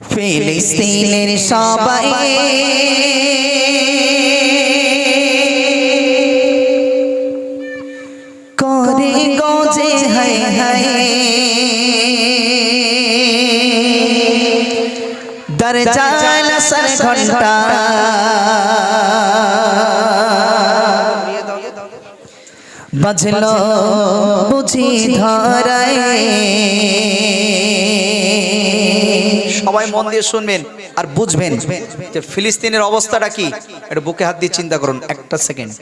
ফিলিস্তিনের সবাই। করে গজে হায় হায়। দরজাল সর ঘণ্টা। বাজলো বুঝি ধরায়। সবাই মন দিয়ে শুনবেন আর বুঝবেন যে ফিলিস্তিনের অবস্থাটা কি। এটা বুকে হাত দিয়ে চিন্তা করুন, একটা সেকেন্ড।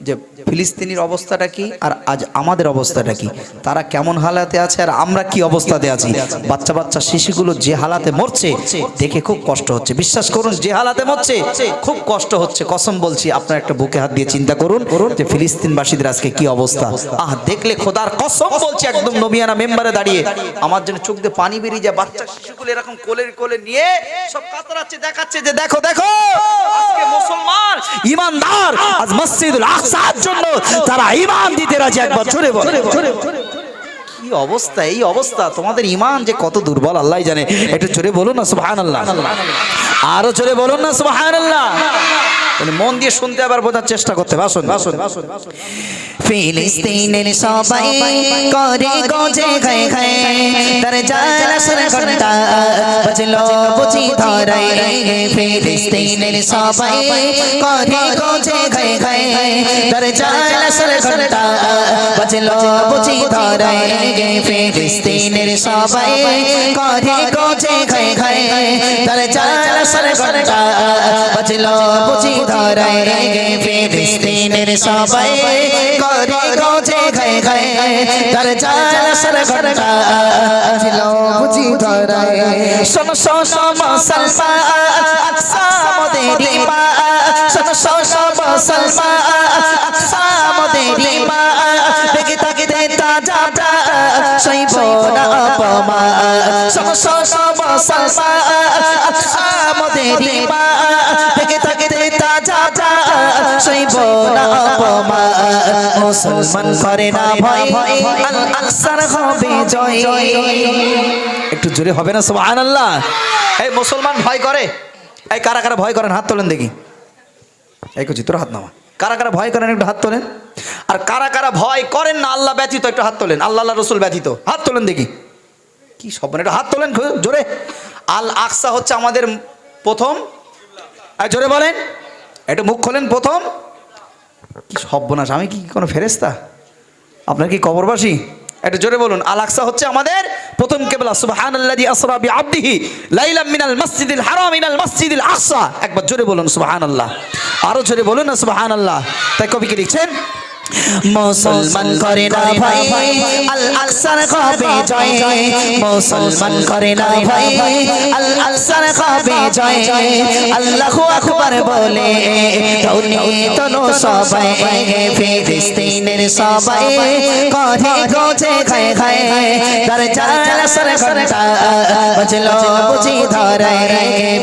যে ফিলিস্তিনির অবস্থাটা কি আর আজ আমাদের অবস্থাটা কি? তারা কেমন হালাতে আছে আর আমরা কি অবস্থাতে আছি? বাচ্চা বাচ্চা শিশুগুলো যে হালাতে মরছে, দেখে খুব কষ্ট হচ্ছে। বিশ্বাস করুন, যে হালাতে মরছে, খুব কষ্ট হচ্ছে। কসম বলছি, আপনার একটা বুকে হাত দিয়ে চিন্তা করুন যে ফিলিস্তিনবাসীদের আজকে কি অবস্থা। আহ, দেখলে খোদার কসম বলছি, একদম নবিয়ানা মেম্বারে দাঁড়িয়ে। আমার জন্য চোখ দিয়ে পানি বেরিয়ে যায়, বাচ্চা শিশুগুলো এরকম কোলের কোলে নিয়ে সব কাতরাচ্ছে, দেখাচ্ছে যে দেখো দেখো, আজকে মুসলমান ইমানদার, আজ মসজিদুল আকসার জন্য তারা ইমান দিতে রাজি একবার জোরে বলে। কি অবস্থা এই অবস্থা? তোমাদের ইমান যে কত দুর্বল আল্লাহ জানে। একটু জোরে বলুন না সুবহানাল্লাহ। আরও জোরে বলুন না সুবহানাল্লাহ। তাহলে মন দিয়ে শুনতে আবার বোঝার চেষ্টা করতে আসুন আসুন ফিলিস্তিনের সবাই করে গজে খায় খায় তার জাল সর ঘণ্টা বাজলো বুঝি ধরায়। ফিলিস্তিনের সবাই করে গজে খায় খায় তার জাল সর ঘণ্টা বাজলো বুঝি ধরায়। ফিলিস্তিনের সবাই করে গজে খায় খায় তার জাল সর ঘণ্টা বাজলো বুঝি ধরায় ফিলিস্তিনের সবাই করে গজে খায় খায় তার জাল সর ঘণ্টা ছিল বুঝি ধরায় শোন শোন মুসলমান, আকসা মোদের মা শোন শোন মুসলমান, আকসা মোদের মা দেখে তাকে দে তাজা সইব না অপমান। শোন শোন মুসলমান, আকসা মোদের মা দেখে তাকে দে তাজা না অপমান। মুসলমান করে না ভয়। আল হবে জয়। একটু জোরে হবে না, সুবহানাল্লাহ। এই মুসলমান ভয় করে। এই কারা কারা ভয় করেন, হাত তোলেন দেখি। এই কুচি, তোর হাত নামা। কারা কারা ভয় করেন, একটু হাত তোলেন। আর কারা কারা ভয় করেন না, আল্লাহ ব্যতীত, একটু হাত তোলেন। আল্লাহ আল্লাহ রসুল ব্যতীত। হাত তোলেন দেখি। কি সব একটু হাত তোলেন জোরে। আল আকসা হচ্ছে আমাদের প্রথম। আর জোরে বলেন। একটু মুখ খোলেন প্রথম। কি সব্যনাশ আমি কি কোনো ফেরেস্তা আপনার কি কবরবাসী? একটু জোরে বলুন আল আকসা হচ্ছে আমাদের প্রথম কেবলা, সুবহানাল্লাযী আসরা বিআবদিহি লাইলাম মিনাল মাসজিদিল হারাম ইলাল মাসজিদিল আকসা। একবার জোরে বলুন, সুবহানাল্লাহ। আরও জোরে বলুন না, সুবহানাল্লাহ। তাই কবি কি লিখছেন? মুসলমান করে না ভাই। আল আকসার কবে জয়। মুসলমান করে না ভাই। আল আকসার কবে জয়। আল্লাহু আকবার বলে তৌনি তনো সবাই ফিলিস্তিনের সবাই করে গোজে খায় খায় তার জাল সর ঘণ্টা বাজলো বুঝি ধরায়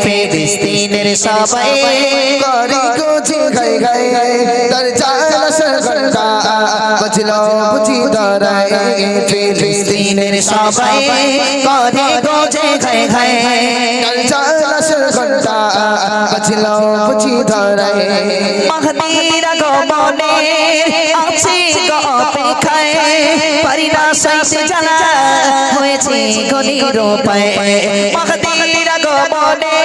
ফিলিস্তিনের সবাই করে গোজে খায় খায় তার জাল সর ঘণ্টা বাজলো বুঝি ধরায় ফিলিস্তিনের সবাই করে গোজে খায় তার জাল সর ঘণ্টা বাজলো, বুঝি ধরায়। মাহদির আগমনে আছে অপেক্ষায় সাইতে জানা হয়েছে গনির পায় মাহদির আগমনে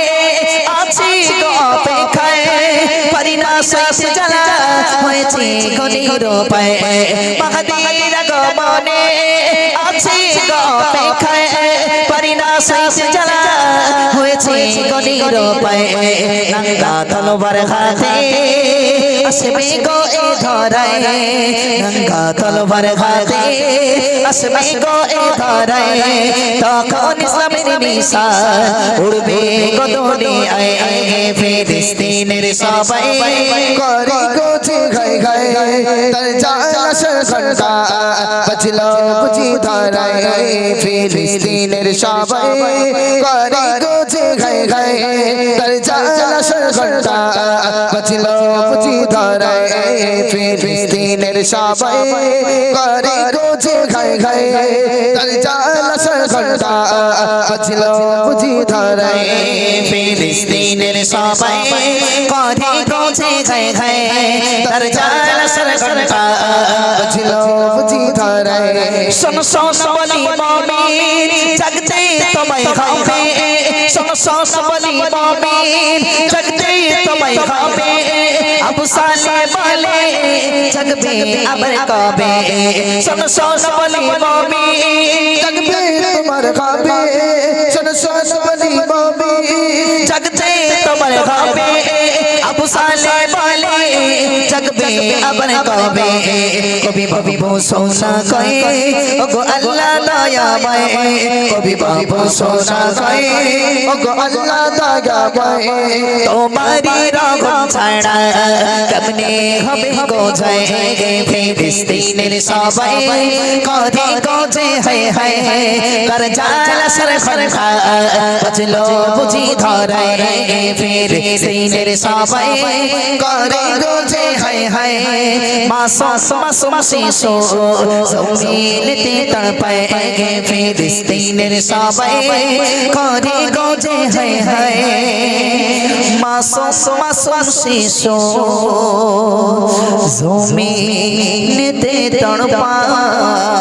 গনির পায় মাহদির আগমনে আছে গো অপেক্ষায় পারিনা সাইতে জানা হয়েছে গনির পায় ফিলিস্তিনের সবাই করি গোছে বাঁচল বুঝি ধরায় ফিলিস্তিনের সবাই করে গোছে খাই খাই তার ফিলিস্তিন ফিলিস্তিনের সবাই, করে গোছে খাই খাই তার জালাসের ঘণ্টা বাজল বুঝি ধরাই ফিলিস্তিনের সবাই, করে গোছে খায় খায় তার জালাসের ঘণ্টা বাজল বুঝি ধরাই শোনো শোনো বলি মমিন, জাগতে তোমায় হবে। শোনো শোনো বলি মমিন, জাগতে তোমায় হবে। আবু সালে বলে জগবে আবার কবে শোনো শোনো বলি মমি জাগবে আবার কবে? কবি ভাবি সোনা কয়ে ওগো আল্লাহ দয়াময় কবি বাবু সোনা কয়ে ওগো আল্লাহ দাগা তোমারি রগম ছাড়া কেমনে হবে গো যায় ফিলিস্তিনের সবাই করে গোজে হায় হায় কর জালা সর খরখা বচলো বুঝি ধরায়। ফিলিস্তিনের সবাই করে গোজে হায় হায় মাসুম মাসুম শিশু জমিনেতে তড়পায় ফিলিস্তিনের সবাই করে গোজে হায় হায় মাসুম মাসুম শিশু জমিনেতে তড়পায়